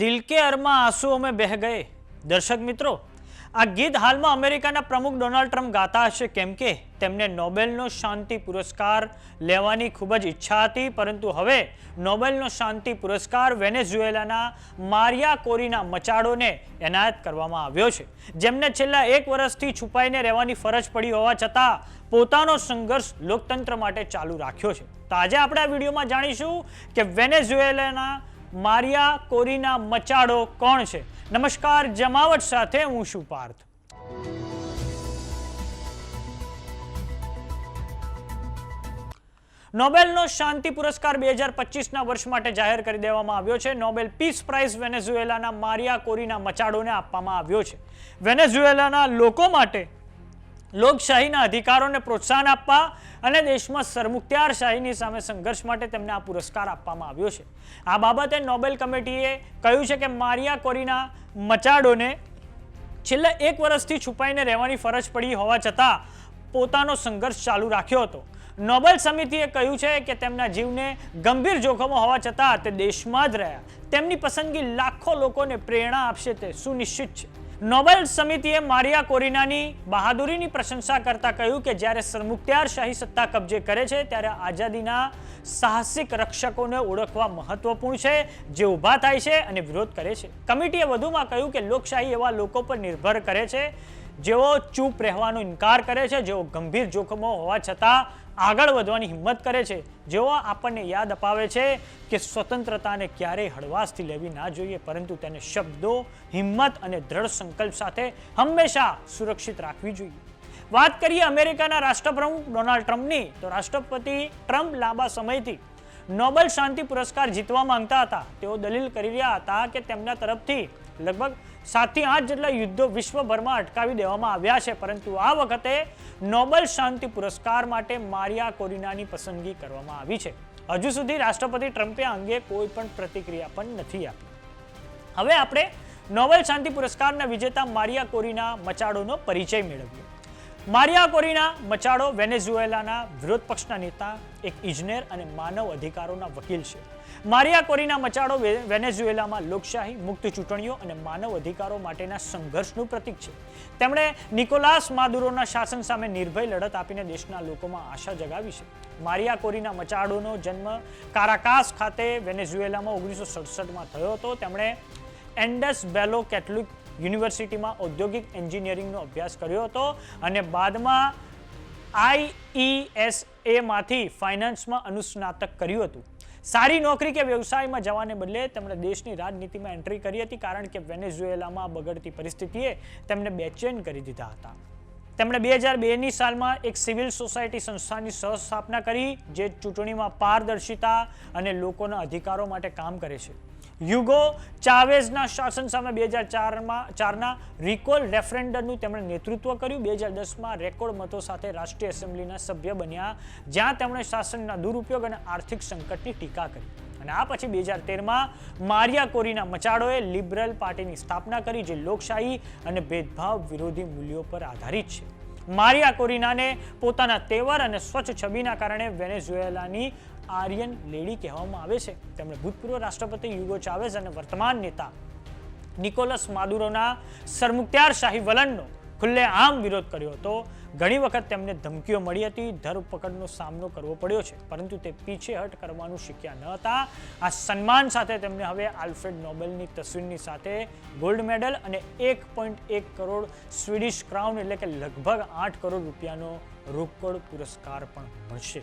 દિલ કે અરમાં આંસુઓ में બહે ગયે. દર્શક મિત્રો, આ ગીત હાલમાં અમેરિકાના પ્રમુખ ડોનાલ્ડ ટ્રમ્પ ગાતા હશે. કેમ કે તેમને નોબેલનો શાંતિ પુરસ્કાર લેવાની ખૂબ જ ઈચ્છા હતી. પરંતુ હવે નોબેલનો શાંતિ પુરસ્કાર વેનેઝુએલાના મારિયા કોરીના મચાડોને એનાયત કરવામાં આવ્યો છે. જેમને છેલ્લા એક વર્ષથી છુપાઈને રહેવાની ફરજ પડી હોવા છતાં પોતાનો સંઘર્ષ લોકતંત્ર માટે ચાલુ રાખ્યો છે. તો આજે આપણે આ વિડીયોમાં જાણીશું કે વેનેઝુએલાના મારિયા કોરીના મચાડો કોણ છે? નમસ્કાર, જમાવટ સાથે હું છું પાર્થ. નોબેલનો શાંતિ પુરસ્કાર બે હજાર પચીસના વર્ષ માટે જાહેર કરી દેવામાં આવ્યો છે. નોબેલ પીસ પ્રાઇઝ વેનેઝુએલાના મારિયા કોરીના મચાડોને આપવામાં આવ્યો છે. વેનેઝુએલાના લોકો માટે લોકશાહીના અધિકારોને પ્રોત્સાહન આપવા અને દેશમાં સરમુખત્યારશાહીની સામે સંઘર્ષ માટે તેમને આ પુરસ્કાર આપવામાં આવ્યો છે. આ બાબતે નોબેલ કમિટીએ કહ્યું છે કે મારિયા કોરીના મચાડોને છેલ્લા એક વર્ષથી છુપાઈને રહેવાની ફરજ પડી હોવા છતાં પોતાનો સંઘર્ષ ચાલુ રાખ્યો હતો. નોબેલ સમિતિએ કહ્યું છે કે તેમના જીવને ગંભીર જોખમો હોવા છતાં તે દેશમાં જ રહ્યા. તેમની પસંદગી લાખો લોકોને પ્રેરણા આપશે તે સુનિશ્ચિત છે. નોબેલ સમિતિએ મારિયા કોરિનાની બહાદુરીની પ્રશંસા કરતા કહ્યું કે જ્યારે સરમુખત્યારશાહી સત્તા કબજે કરે છે, ત્યારે આઝાદીના સાહસિક રક્ષકોને ઓળખવા મહત્વપૂર્ણ છે, જે ઊભા થાય છે અને વિરોધ કરે છે. કમિટીએ વધુમાં કહ્યું કે લોકશાહી એવા લોકો પર નિર્ભર કરે છે, જેઓ ચૂપ રહેવાનો ઇનકાર કરે છે, જેઓ ગંભીર જોખમો હોવા છતાં આગળ વધવાની હિંમત કરે છે. જેઓ આપણને યાદ અપાવે છે કે સ્વતંત્રતાને ક્યારેય હળવાશથી લેવી ના જોઈએ, પરંતુ તેને શબ્દો, હિંમત અને દ્રઢ સંકલ્પ સાથે હંમેશા સુરક્ષિત રાખવી જોઈએ. વાત કરીએ અમેરિકાના રાષ્ટ્રપ્રમુખ ડોનાલ્ડ ટ્રમ્પની, તો રાષ્ટ્રપતિ ટ્રમ્પ લાંબા સમયથી નોબેલ શાંતિ પુરસ્કાર જીતવા માંગતા હતા. તેઓ દલીલ કરી રહ્યા હતા કે તેમના તરફથી લગભગ સાતથી આઠ જેટલા યુદ્ધો વિશ્વભરમાં અટકાવી દેવામાં આવ્યા છે. પરંતુ આ વખતે નોબેલ શાંતિ પુરસ્કાર માટે મારિયા કોરિનાની પસંદગી કરવામાં આવી છે. હજુ સુધી રાષ્ટ્રપતિ ટ્રમ્પે અંગે કોઈ પણ પ્રતિક્રિયા પણ નથી આપી. હવે આપણે નોબેલ શાંતિ પુરસ્કારના વિજેતા મારિયા કોરીના મચાડોનો પરિચય મેળવીએ. મારિયા કોરીના મચાડો વેનેઝુએલાના વિરોધ પક્ષના નેતા, એક ઇજનેર અને માનવ અધિકારોના વકીલ છે. મારિયા કોરીના મચાડો વેનેઝુએલામાં લોકશાહી, મુક્ત ચૂંટણીઓ અને માનવ અધિકારો માટેના સંઘર્ષનું પ્રતીક છે. તેમણે નિકોલાસ માદુરોના શાસન સામે નિર્ભય લડત આપીને દેશના લોકોમાં આશા જગાવી છે. મારિયા કોરીના મચાડોનો જન્મ કારાકાસ ખાતે વેનેઝુએલામાં ઓગણીસો સડસઠમાં થયો હતો. તેમણે એન્ડસ બેલો કેથલિક યુનિવર્સિટીમાં ઔદ્યોગિક એન્જિનિયરિંગનો અભ્યાસ કર્યો હતો અને બાદમાં આઈઈએસએમાંથી ફાઇનાન્સમાં અનુસ્નાતક કર્યું હતું. સારી નોકરી કે વ્યવસાયમાં જવાને બદલે તેમણે દેશની રાજનીતિમાં એન્ટ્રી કરી હતી કારણ કે વેનેઝુએલામાં બગડતી પરિસ્થિતિએ તેમને બેચેન કરી દીધા હતા. તેમણે બે હજાર બેની સાલમાં એક સિવિલ સોસાયટી સંસ્થાની સહસ્થાપના કરી, જે ચૂંટણીમાં પારદર્શિતા અને લોકોના અધિકારો માટે કામ કરે છે. યુગો ચાવેઝના શાસન સામે બે હજાર ચારમાં, ચારના રિકોલ રેફરેન્ડમનું તેમણે નેતૃત્વ કર્યું. બે હજાર દસમાં રેકોર્ડ મતો સાથે રાષ્ટ્રીય એસેમ્બલીના સભ્ય બન્યા. જ્યાં તેમણે શાસનના દુરુપયોગ અને આર્થિક સંકટની ટીકા કરી. અને આ પછી બે હજાર તેરમાં મારિયા કોરીના મચાડોએ લિબરલ પાર્ટીની સ્થાપના કરી, જે લોકશાહી અને ભેદભાવ વિરોધી મૂલ્યો પર આધારિત છે. મારિયા કોરિનાને પોતાના તેવર અને સ્વચ્છ છબીના કારણે વેનેઝુએલાની આર્યન લેડી કહેવામાં આવે છે. તેમણે ભૂતપૂર્વ રાષ્ટ્રપતિ યુગો ચાવેઝ અને વર્તમાન નેતા નિકોલસ માદુરોના સરમુખત્યારશાહી વલણનો ખુલ્લેઆમ વિરોધ કર્યો હતો. ઘણી વખત તેમને ધમકીઓ મળી હતી, ધરપકડનો સામનો કરવો પડ્યો છે, પરંતુ તે પીછેહટ કરવાનું શીખ્યા ન હતા. આ સન્માન સાથે તેમને હવે આલ્ફ્રેડ નોબેલની તસવીરની સાથે ગોલ્ડ મેડલ અને એક પોઈન્ટ એક કરોડ સ્વીડિશ ક્રાઉન એટલે કે લગભગ આઠ કરોડ રૂપિયાનો રોકડ પુરસ્કાર પણ મળશે.